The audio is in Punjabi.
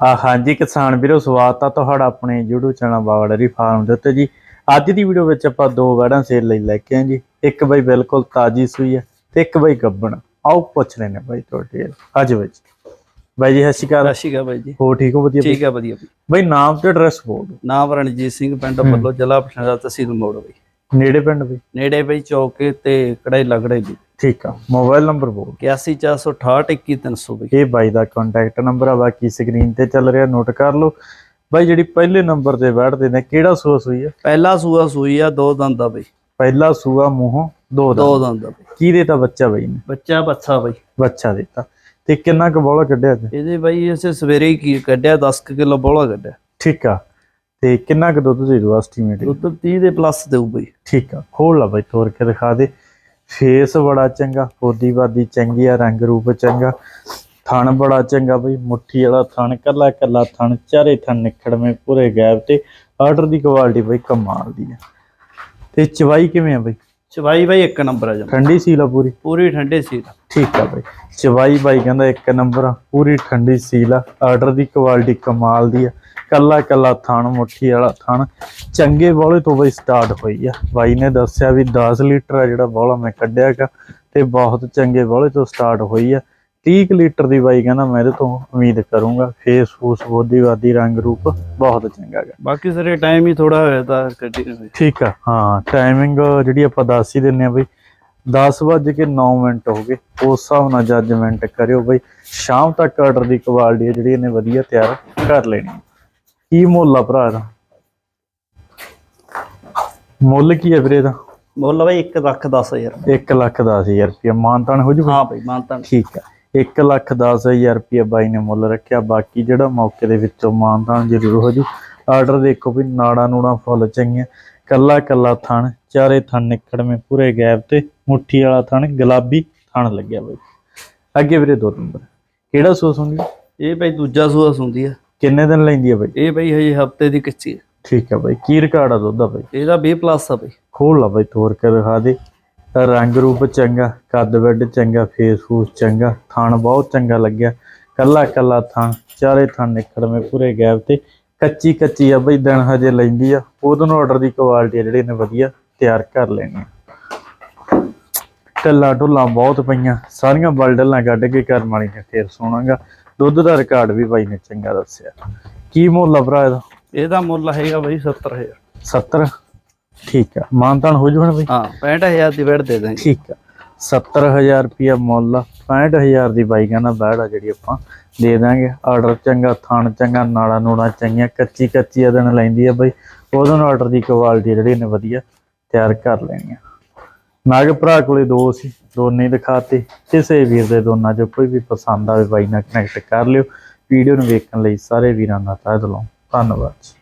ਆ ਹਾਂਜੀ ਕਿਸਾਨ ਵੀਰੋ ਸਵਾਗਤ ਆ ਤੁਹਾਡਾ ਆਪਣੇ YouTube ਚੈਨਲ ਬਾਗੜਰੀ ਫਾਰਮ ਦੇ ਉੱਤੇ ਜੀ। ਅੱਜ ਦੀ ਵੀਡੀਓ ਵਿੱਚ ਆਪਾਂ ਦੋ ਵੜਾਂ ਸੇਲ ਲਈ ਲੈ ਕੇ ਆਏ ਜੀ। ਇੱਕ ਬਈ ਬਿਲਕੁਲ ਤਾਜੀ ਸੂਈ ਹੈ ਤੇ ਇੱਕ ਬਈ ਗੱਬਣ। ਆਓ ਪੁੱਛ ਲੈਣੇ ਬਾਈ ਤੁਹਾਡੇ ਅੱਜ ਵਿੱਚ ਬਾਈ ਜੀ ਸਤਿ ਸ਼੍ਰੀ ਅਕਾਲ। ਸਤਿ ਸ਼੍ਰੀ ਅਕਾਲ ਬਾਈ ਜੀ। ਹੋ ਠੀਕ ਹੋ? ਵਧੀਆ ਠੀਕ ਹੈ ਵਧੀਆ ਬਾਈ। ਨਾਮ ਤੇ ਐਡਰੈਸ ਬੋਲ। ਨਾਮ ਰਣਜੀਤ ਸਿੰਘ ਪਿੰਡ। ਵੱਲੋਂ ਜ਼ਿਲ੍ਹਾ ਪਟਿਆਲਾ ਤਹਿਸੀਲ ਮੋੜ ਬਾਈ। ਨੇੜੇ ਪਿੰਡ ਬਈ? ਨੇੜੇ ਬਾਈ ਚੌਕੇ ਤੇ ਕੜਾਈ ਲਗੜੇ ਦੀ ਠੀਕ ਆ ਮੋਬਾਈਲ ਨੰਬਰ ਬੋਲ। 81468 21300 ਬਾਈ। ਇਹ ਬਾਈ ਦਾ ਕੰਟੈਕਟ ਨੰਬਰ ਆ ਬਾਕੀ ਸਕਰੀਨ ਤੇ ਚੱਲ ਰਿਹਾ ਨੋਟ ਕਰ ਲਓ। ਬਾਈ ਜਿਹੜੀ ਪਹਿਲੇ ਨੰਬਰ ਤੇ ਬੈਠਦੇ ਨੇ ਕਿਹੜਾ ਸੂਆ ਸੂਈ ਆ? ਪਹਿਲਾ ਸੂਆ ਸੂਈ ਆ ਦੋ ਦੰਦ ਦਾ ਬਾਈ। ਪਹਿਲਾ ਸੂਆ ਮੂੰਹੋਂ ਦੋ ਦਾ ਦੋ ਦੰਦ ਦਾ ਬਾਈ। ਕੀ ਦੇਤਾ ਬੱਚਾ ਬਾਈ ਨੇ? ਬੱਚਾ ਬੱਚਾ ਬਾਈ। ਬੱਚਾ ਦਿੱਤਾ। ਤੇ ਕਿੰਨਾ ਕੁ ਬੋਲਾ ਕੱਢਿਆ ਤੇ ਇਹਦੇ ਬਾਈ ਅਸੀਂ ਸਵੇਰੇ ਹੀ ਕੀ ਕੱਢਿਆ 10 ਕਿਲੋ ਬੋਲਾ ਕੱਢਿਆ। ਠੀਕ ਆ। ਤੇ ਕਿੰਨਾ ਕੁ ਦੁੱਧ ਦੇ ਦੋ ਐਸਟੀਮੇਟ ਦੁੱਧ 30 ਦੇ ਪਲੱਸ ਦੇਊ ਬਾਈ। ਠੀਕ ਆ। ਖੋਲ ਲਾ ਬਾਈ ਤੋਰ ਕੇ ਦਿਖਾ ਦੇ। ਫੇਸ ਬੜਾ ਚੰਗਾ ਪੋਦੀ ਬਾਦੀ ਚੰਗੀ ਆ, ਰੰਗ ਰੂਪ ਚੰਗਾ। ਥਣ ਬੜਾ ਚੰਗਾ ਬਈ, ਮੁੱਠੀ ਵਾਲਾ ਥਣ, ਕੱਲਾ ਕੱਲਾ ਥਣ, ਚਾਰੇ ਥਣ ਨਿਖੜਵੇਂ ਪੂਰੇ ਗੈਪ ਤੇ। ਆਰਡਰ ਦੀ ਕੁਆਲਿਟੀ ਬਈ ਕਮਾਲ ਦੀ ਆ। ਤੇ ਚਵਾਈ ਕਿਵੇਂ ਆ ਬਈ? ਚਵਾਈ ਬਾਈ ਇੱਕ ਨੰਬਰ ਆ ਜਮਾ। ਠੰਡੀ ਸੀਲ ਆ ਪੂਰੀ? ਪੂਰੀ ਠੰਡੇ ਸੀ ਠੀਕ ਆ ਬਈ। ਚਵਾਈ ਬਾਈ ਕਹਿੰਦਾ ਇੱਕ ਨੰਬਰ ਆ ਪੂਰੀ ਠੰਡੀ ਸੀਲ ਆ। ਆਰਡਰ ਦੀ ਕੁਆਲਿਟੀ ਕਮਾਲ ਦੀ ਆ। ਕੱਲਾ ਕੱਲਾ ਥਣ ਮੁੱਠੀ ਵਾਲਾ ਥਣ। ਚੰਗੇ ਬੋਲੇ ਤੋਂ ਬਈ ਸਟਾਰਟ ਹੋਈ ਆ। ਬਾਈ ਨੇ ਦੱਸਿਆ ਵੀ 10 ਲੀਟਰ ਆ ਜਿਹੜਾ ਬੋਲਾ ਮੈਂ ਕੱਢਿਆਗਾ ਤੇ ਬਹੁਤ ਚੰਗੇ ਬੋਲੇ ਤੋਂ ਸਟਾਰਟ ਹੋਈ ਆ। 30 ਕੁ ਲੀਟਰ ਦੀ ਬਾਈ ਕਹਿੰਦਾ ਮੈਂ ਇਹਦੇ ਤੋਂ ਉਮੀਦ ਕਰੂੰਗਾ ਫੇਸ ਫੂਸ ਬੋਦੀਵਾਦੀ ਰੰਗ ਰੂਪ ਬਹੁਤ ਚੰਗਾ ਗਾ। ਬਾਕੀ ਸਾਰੇ ਟਾਈਮ ਹੀ ਥੋੜਾ ਹੋਇਆ ਤਾਂ ਕੱਢੀ ਠੀਕ ਆ ਹਾਂ ਟਾਈਮਿੰਗ ਜਿਹੜੀ ਆਪਾਂ ਦੱਸ ਹੀ ਦਿੰਨੇ ਆ ਬਈ 10 ਵੱਜ ਕੇ 9 ਮਿੰਟ ਹੋ ਗਏ ਉਸ ਹਿਸਾਬ ਨਾਲ ਜੱਜਮੈਂਟ ਕਰਿਓ ਬਈ ਸ਼ਾਮ ਤੱਕ ਆਰਡਰ ਦੀ ਕੁਆਲਿਟੀ ਹੈ ਜਿਹੜੀ ਇਹਨੇ ਵਧੀਆ ਤਿਆਰ ਕਰ ਲੈਣੀ ਹੈ। ਕੀ ਮੁੱਲ ਆ ਭਰਾ ਦਾ ਮੁੱਲ ਕੀ ਹੈ ਵੀਰੇ ਦਾ ਮੁੱਲ ਬਾਈ 1 ਲੱਖ 10000 1 ਲੱਖ 10000 ਰੁਪਏ ਮਾਨਤਾਨ ਹੋ ਜੂ ਹਾਂ ਬਾਈ ਮਾਨਤਾ ਠੀਕ ਆ। 1 ਲੱਖ 10000 ਰੁਪਏ ਬਾਈ ਨੇ ਮੁੱਲ ਰੱਖਿਆ। ਬਾਕੀ ਜਿਹੜਾ ਮੌਕੇ ਦੇ ਵਿੱਚੋਂ ਮਾਨਤਾਨ ਜ਼ਰੂਰ ਹੋ ਜੂ। ਆਰਡਰ ਦੇਖੋ ਵੀ ਨਾੜਾ ਨੂੜਾ ਫੁੱਲ ਚੰਗੀਆਂ। ਕੱਲਾ ਕੱਲਾ ਥਣ ਚਾਰੇ ਥਣ ਨਿਕੜਵੇਂ ਪੂਰੇ ਗੈਪ ਤੇ। ਮੁੱਠੀ ਵਾਲਾ ਥਣ ਗੁਲਾਬੀ ਥਣ ਲੱਗਿਆ ਬਾਈ। ਅੱਗੇ ਵੀਰੇ ਦੋ ਨੰਬਰ। ਕਿਹੜਾ ਸੂਸ ਹੁੰਦੀ ਇਹ ਬਾਈ ਦੂਜਾ ਸੂਆ ਸੁੰਦੀ ਆ। ਕਿੰਨੇ ਦਿਨ ਲੈਂਦੀ ਆ ਬਾਈ? ਇਹ ਬਾਈ ਹਜੇ ਹਫ਼ਤੇ ਦੀ ਕੱਚੀ ਆ। ਠੀਕ ਆ ਬਾਈ। ਕੀ ਰਿਕਾਰਡ ਆ ਦੁੱਧ ਦਾ ਬਾਈ? ਇਹਦਾ 20 ਪਲੱਸ ਆ ਬਾਈ। ਖੋਲ ਲਾ ਬਾਈ ਤੋਰ ਕੇ ਦਿਖਾ ਦੇ। ਰੰਗ ਰੂਪ ਚੰਗਾ ਕੱਦ ਵੱਡ ਚੰਗਾ ਫੇਸ ਫੂਸ ਚੰਗਾ ਥਣ ਬਹੁਤ ਚੰਗਾ ਲੱਗਿਆ। ਕੱਲਾ ਕੱਲਾ ਥਣ ਚਾਰੇ ਥਣ ਨਿਕੜਵੇਂ ਪੂਰੇ ਗੈਪ ਤੇ। ਕੱਚੀ ਕੱਚੀ ਆ ਬਈ ਦਿਨ ਹਜੇ ਲੈਂਦੀ ਆ। ਉਹਦੋਂ ਨੂੰ ਆਰਡਰ ਦੀ ਕੁਆਲਿਟੀ ਆ ਜਿਹੜੀ ਨੇ ਵਧੀਆ ਤਿਆਰ ਕਰ ਲੈਣੀ। ਟੱਲਾ ਢੁੱਲਾਂ ਬਹੁਤ ਪਈਆਂ। ਸਾਰੀਆਂ ਬਲਡਲਾਂ ਕੱਢ ਕੇ ਕਰਮ ਵਾਲੀਆਂ ਫੇਰ ਸੋਣਾਗਾ। ਦੁੱਧ ਦਾ ਰਿਕਾਰਡ ਵੀ ਬਾਈ ਨੇ ਚੰਗਾ ਦੱਸਿਆ। ਕੀ ਮੁੱਲ ਆ ਭਰਾ ਇਹਦਾ? ਇਹਦਾ ਮੁੱਲ ਹੈਗਾ ਬਾਈ 70000 70 ਠੀਕ ਆ। ਮਾਨਤਾਨ ਹੋ ਜੂਣ ਬਈ? ਹਾਂ 65000 ਦੀ ਵੇੜ ਦੇ ਦਾਂਗੇ। ਠੀਕ ਆ। 70000 ਰੁਪਿਆ ਮੁੱਲ ਆ। 65000 ਦੀ ਬਾਈ ਕਹਿੰਦਾ ਬੈੜ ਆ ਜਿਹੜੀ ਆਪਾਂ ਦੇ ਦਾਂਗੇ। ਆਰਡਰ ਚੰਗਾ ਥਣ ਚੰਗਾ ਨਾੜਾ ਨੂੜਾ ਚੰਗੀਆਂ ਕੱਚੀ ਕੱਚੀ ਆ ਦਿਨ ਲੈਂਦੀ ਆ ਬਾਈ। ਉਹਦੋਂ ਆਰਡਰ ਦੀ ਕੁਆਲਿਟੀ ਜਿਹੜੀ ਨੇ ਵਧੀਆ ਤਿਆਰ ਕਰ ਲੈਣੀ ਆ। ਨਾਗ ਭਰਾ ਕੋਲੇ ਦੋ ਸੀ ਦੋਨੇ ਦਿਖਾਤੇ। ਕਿਸੇ ਵੀਰ ਦੇ ਦੋਨਾਂ ਚੋਂ ਕੋਈ ਵੀ ਪਸੰਦ ਆਵੇ ਬਾਈ ਨਾਲ ਕਨੈਕਟ ਕਰ ਲਿਓ। ਵੀਡੀਓ ਨੂੰ ਵੇਖਣ ਲਈ ਸਾਰੇ ਵੀਰਾਂ ਦਾ ਤਹਿ ਦਿਲੋਂ। ਧੰਨਵਾਦ ਜੀ।